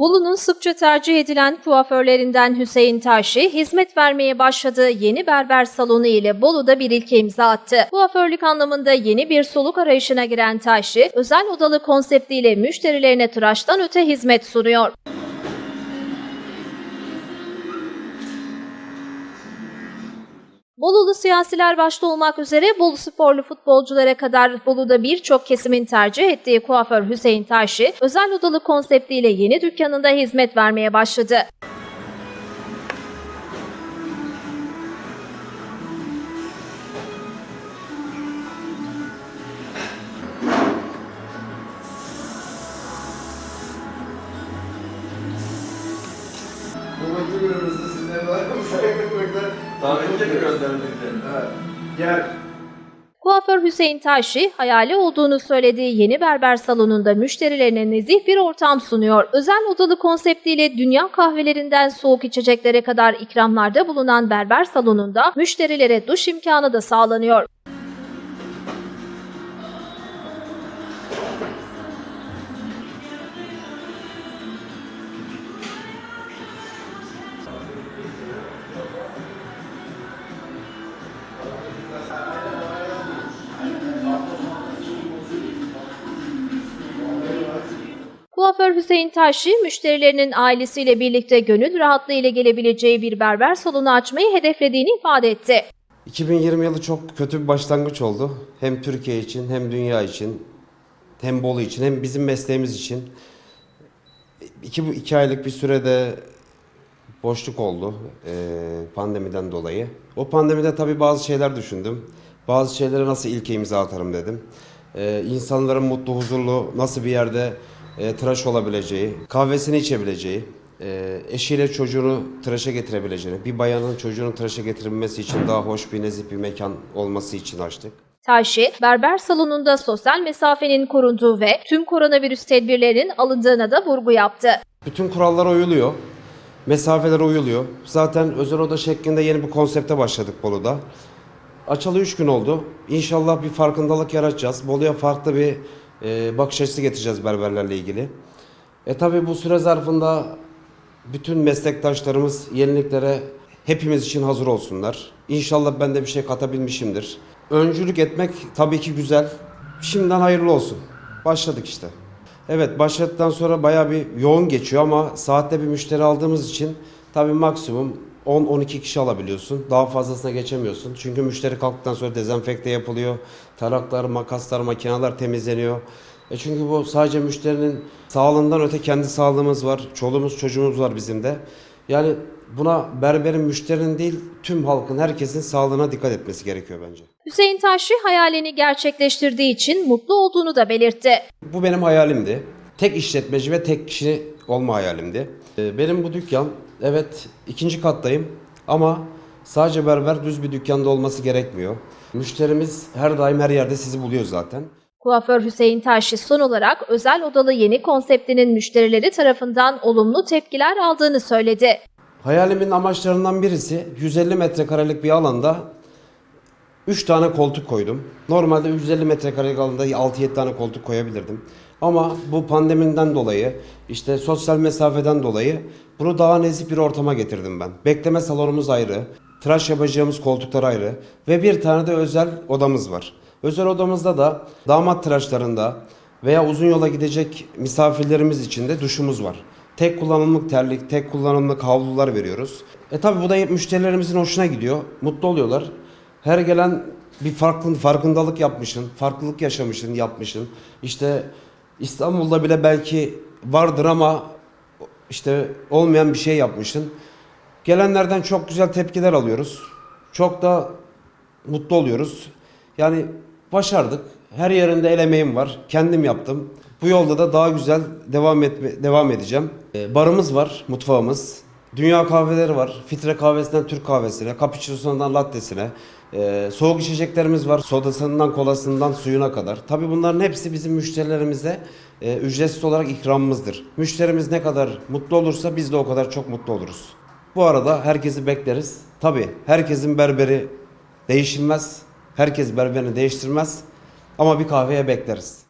Bolu'nun sıkça tercih edilen kuaförlerinden Hüseyin Taşi, hizmet vermeye başladığı yeni berber salonu ile Bolu'da bir ilke imza attı. Kuaförlük anlamında yeni bir soluk arayışına giren Taşi, özel odalı konseptiyle müşterilerine tıraştan öte hizmet sunuyor. Bolulu siyasiler başta olmak üzere Bolu sporlu futbolculara kadar Bolu'da birçok kesimin tercih ettiği kuaför Hüseyin Taşi, özel odalı konseptiyle yeni dükkanında hizmet vermeye başladı. Kuvvetli günümüzde sizleri var mı? Davetiye mi gönderdik Evet. Gel. Kuaför Hüseyin Taşi, hayali olduğunu söylediği yeni berber salonunda müşterilerine nezih bir ortam sunuyor. Özel odalı konseptiyle dünya kahvelerinden soğuk içeceklere kadar ikramlarda bulunan berber salonunda müşterilere duş imkanı da sağlanıyor. Kuaför Hüseyin Taşi, müşterilerinin ailesiyle birlikte gönül rahatlığı ile gelebileceği bir berber salonu açmayı hedeflediğini ifade etti. 2020 yılı çok kötü bir başlangıç oldu. Hem Türkiye için hem dünya için hem Bolu için hem bizim mesleğimiz için. İki, iki aylık bir sürede boşluk oldu eee, pandemiden dolayı. O pandemide tabii bazı şeyler düşündüm. Bazı şeylere nasıl ilke imza atarım dedim. Eee insanların mutlu, huzurlu, nasıl bir yerde eee, tıraş olabileceği, kahvesini içebileceği, eee, eşiyle çocuğunu tıraşa getirebileceğini, bir bayanın çocuğunu tıraşa getirilmesi için daha hoş bir nezih bir mekan olması için açtık. Taşi, berber salonunda sosyal mesafenin korunduğu ve tüm koronavirüs tedbirlerinin alındığına da vurgu yaptı. Bütün kurallara uyuluyor. Mesafelere uyuluyor. Zaten özel oda şeklinde yeni bir konsepte başladık Bolu'da. Açalı 3 gün oldu. İnşallah bir farkındalık yaratacağız. Bolu'ya farklı bir e, bakış açısı getireceğiz berberlerle ilgili. E tabi bu süre zarfında bütün meslektaşlarımız yeniliklere hepimiz için hazır olsunlar. İnşallah ben de bir şey katabilmişimdir. Öncülük etmek tabii ki güzel. Şimdiden hayırlı olsun. Başladık işte. Evet başladıktan sonra bayağı bir yoğun geçiyor ama saatte bir müşteri aldığımız için tabii maksimum 10-12 kişi alabiliyorsun. Daha fazlasına geçemiyorsun. Çünkü müşteri kalktıktan sonra dezenfekte yapılıyor. Taraklar, makaslar, makineler temizleniyor. E çünkü bu sadece müşterinin sağlığından öte kendi sağlığımız var. Çoluğumuz çocuğumuz var bizim de. Yani buna berberin, müşterinin değil tüm halkın, herkesin sağlığına dikkat etmesi gerekiyor bence. Hüseyin Taşi hayalini gerçekleştirdiği için mutlu olduğunu da belirtti. Bu benim hayalimdi. Tek işletmeci ve tek kişi olma hayalimdi. Ee, Benim bu dükkan, evet ikinci kattayım ama sadece berber düz bir dükkanda olması gerekmiyor. Müşterimiz her daim her yerde sizi buluyor zaten. Kuaför Hüseyin Taşi son olarak özel odalı yeni konseptinin müşterileri tarafından olumlu tepkiler aldığını söyledi. Hayalimin amaçlarından birisi 150 metrekarelik bir alanda 3 tane koltuk koydum. Normalde 150 metrekarelik alanda 6-7 tane koltuk koyabilirdim. Ama bu pandemiden dolayı, işte sosyal mesafeden dolayı bunu daha nezih bir ortama getirdim ben. Bekleme salonumuz ayrı, tıraş yapacağımız koltuklar ayrı ve bir tane de özel odamız var. Özel odamızda da damat tıraşlarında veya uzun yola gidecek misafirlerimiz için de duşumuz var. Tek kullanımlık terlik, tek kullanımlık havlular veriyoruz. E tabi bu da müşterilerimizin hoşuna gidiyor. Mutlu oluyorlar. Her gelen bir farklı farkındalık yapmışsın, farklılık yaşamışsın, yapmışsın. İşte İstanbul'da bile belki vardır ama işte olmayan bir şey yapmışsın. Gelenlerden çok güzel tepkiler alıyoruz. Çok da mutlu oluyoruz. Yani başardık. Her yerinde el emeğim var. Kendim yaptım. Bu yolda da daha güzel devam etme, devam edeceğim. Ee, barımız var, mutfağımız. Dünya kahveleri var. Filtre kahvesinden Türk kahvesine, cappuccino'sundan lattesine. Ee, soğuk içeceklerimiz var. Sodasından, kolasından, suyuna kadar. Tabii bunların hepsi bizim müşterilerimize e, ücretsiz olarak ikramımızdır. Müşterimiz ne kadar mutlu olursa biz de o kadar çok mutlu oluruz. Bu arada herkesi bekleriz. Tabii herkesin berberi değişilmez. Herkes berberini değiştirmez. Ama bir kahveye bekleriz.